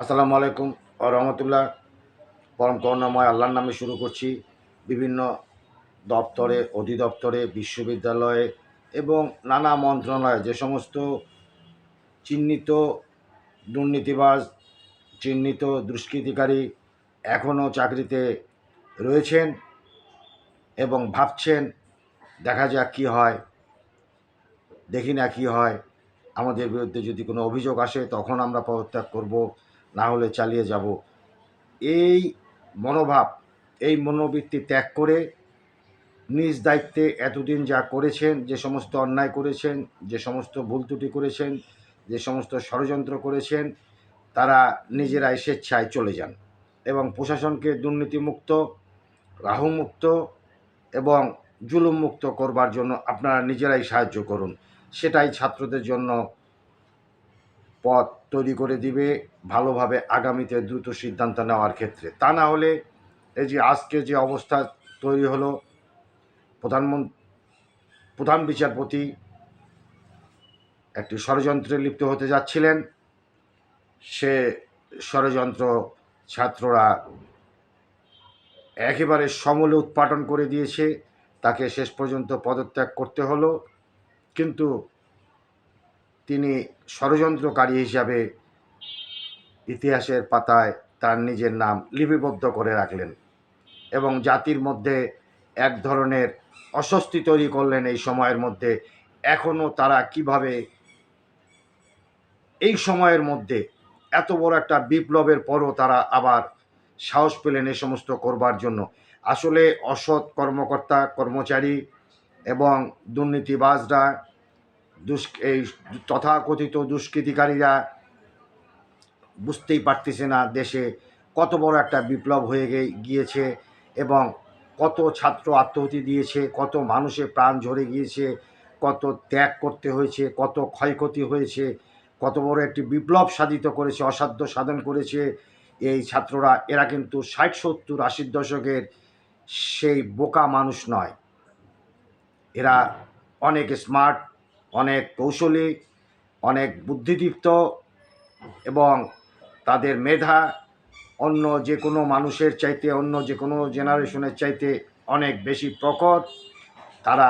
আসসালামু আলাইকুম ও রহমতুল্লাহ। পরম করুণাময় আল্লাহর নামে শুরু করছি। বিভিন্ন দপ্তরে, অধিদপ্তরে, বিশ্ববিদ্যালয়ে এবং নানা মন্ত্রণালয়ে যে সমস্ত চিহ্নিত দুর্নীতিবাজ, চিহ্নিত দুষ্কৃতিকারী এখনও চাকরিতে রয়েছেন এবং ভাবছেন, দেখা যাক কী হয়, দেখি না কী হয়। আমাদের বিরুদ্ধে যদি কোনো অভিযোগ আসে, তখন আমরা পদত্যাগ করব। না হলে চালিয়ে যাব। এই মনোভাব, এই মনোবৃত্তি ত্যাগ করে নিজ দায়িত্বে এতদিন যা করেছেন, যে সমস্ত অন্যায় করেছেন, যে সমস্ত ভুল ত্রুটি করেছেন, যে সমস্ত ষড়যন্ত্র করেছেন, তারা নিজেরাই স্বেচ্ছায় চলে যান এবং প্রশাসনকে দুর্নীতিমুক্ত, রাহুমুক্ত এবং জুলুমমুক্ত করবার জন্য আপনারা নিজেরাই সাহায্য করুন। সেটাই ছাত্রদের জন্য পথ তৈরি করে দিবে ভালোভাবে আগামীতে দ্রুত সিদ্ধান্ত নেওয়ার ক্ষেত্রে। তা না হলে এই যে আজকে যে অবস্থা তৈরি হলো প্রধানমন্ত্রী প্রধান বিচারপতি একটি ষড়যন্ত্রে লিপ্ত হতে যাচ্ছিলেন। সে ষড়যন্ত্র ছাত্ররা একেবারে সমলে উৎপাটন করে দিয়েছে। তাকে শেষ পর্যন্ত পদত্যাগ করতে হলো। কিন্তু তিনি ষড়যন্ত্রকারী হিসাবে ইতিহাসের পাতায় তার নিজের নাম লিপিবদ্ধ করে রাখলেন এবং জাতির মধ্যে এক ধরনের অস্বস্তি তৈরি করলেন এই সময়ের মধ্যে। এখনও তারা কীভাবে এই সময়ের মধ্যে এত বড় একটা বিপ্লবের পরও তারা আবার সাহস পেলেন এই সমস্ত করবার জন্য। আসলে অসৎ কর্মকর্তা, কর্মচারী এবং দুর্নীতিবাজরা দুষ এই তথাকথিত দুষ্কৃতিকারীরা বুঝতেই পারতেছে না দেশে কত বড় একটা বিপ্লব হয়ে গিয়েছে এবং কত ছাত্র আত্মহতি দিয়েছে, কত মানুষের প্রাণ ঝরে গিয়েছে, কত ত্যাগ করতে হয়েছে, কত ক্ষয়ক্ষতি হয়েছে, কত বড় একটি বিপ্লব সাধিত করেছে, অসাধ্য সাধন করেছে এই ছাত্ররা। এরা কিন্তু ষাট, সত্তর, আশির দশকের সেই বোকা মানুষ নয়। এরা অনেক স্মার্ট অনেক কৌশলী, অনেক বুদ্ধিদীপ্ত এবং তাদের মেধা অন্য যে কোনো মানুষের চাইতে, অন্য যে কোনো জেনারেশনের চাইতে অনেক বেশি প্রকট। তারা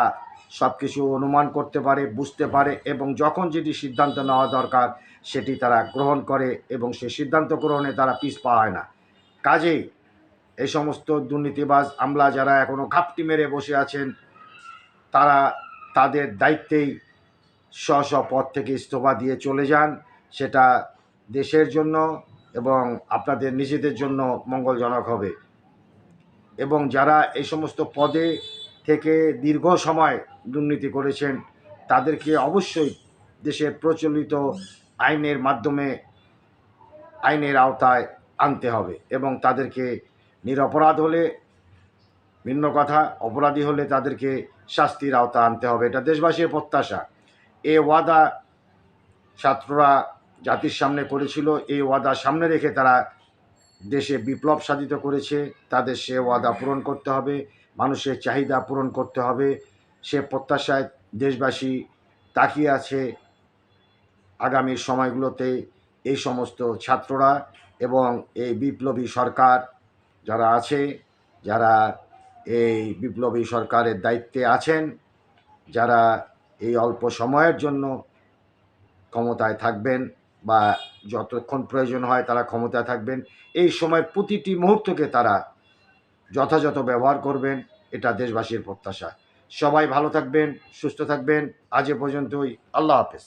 সব কিছু অনুমান করতে পারে, বুঝতে পারে এবং যখন যেটি সিদ্ধান্ত নেওয়া দরকার, সেটি তারা গ্রহণ করে এবং সেই সিদ্ধান্ত গ্রহণে তারা পিছ হয় না। কাজেই এই সমস্ত দুর্নীতিবাজ আমলা যারা এখনও ঘাপটি মেরে বসে আছেন, তারা তাদের দায়িত্বেই স্ব স্ব পদ থেকে ইস্তফা দিয়ে চলে যান। সেটা দেশের জন্য এবং আপনাদের নিজেদের জন্য মঙ্গলজনক হবে। এবং যারা এই সমস্ত পদে থেকে দীর্ঘ সময় দুর্নীতি করেছেন, তাদেরকে অবশ্যই দেশের প্রচলিত আইনের মাধ্যমে, আইনের আওতায় আনতে হবে এবং তাদেরকে নিরপরাধ হলে, ভিন্ন কথা, অপরাধী হলে তাদেরকে শাস্তির আওতা আনতে হবে। এটা দেশবাসীর প্রত্যাশা। এ ওয়াদা ছাত্ররা জাতির সামনে করেছিল, এই ওয়াদা সামনে রেখে তারা দেশে বিপ্লব সাধিত করেছে, তাদের সে ওয়াদা পূরণ করতে হবে, মানুষের চাহিদা পূরণ করতে হবে, সে প্রত্যাশায় দেশবাসী তাকিয়ে আছে আগামী সময়গুলোতে এই সমস্ত ছাত্ররা এবং এই বিপ্লবী সরকার যারা আছে, যারা এই বিপ্লবী সরকারের দায়িত্বে আছেন, যারা এই অল্প সময়ের জন্য ক্ষমতায় থাকবেন বা যতক্ষণ প্রয়োজন হয় তারা ক্ষমতায় থাকবেন। এই সময় প্রতিটি মুহূর্তকে তারা যথাযথ ব্যবহার করবেন, এটা দেশবাসীর প্রত্যাশা। সবাই ভালো থাকবেন, সুস্থ থাকবেন। আজ পর্যন্তই। আল্লাহ হাফেজ।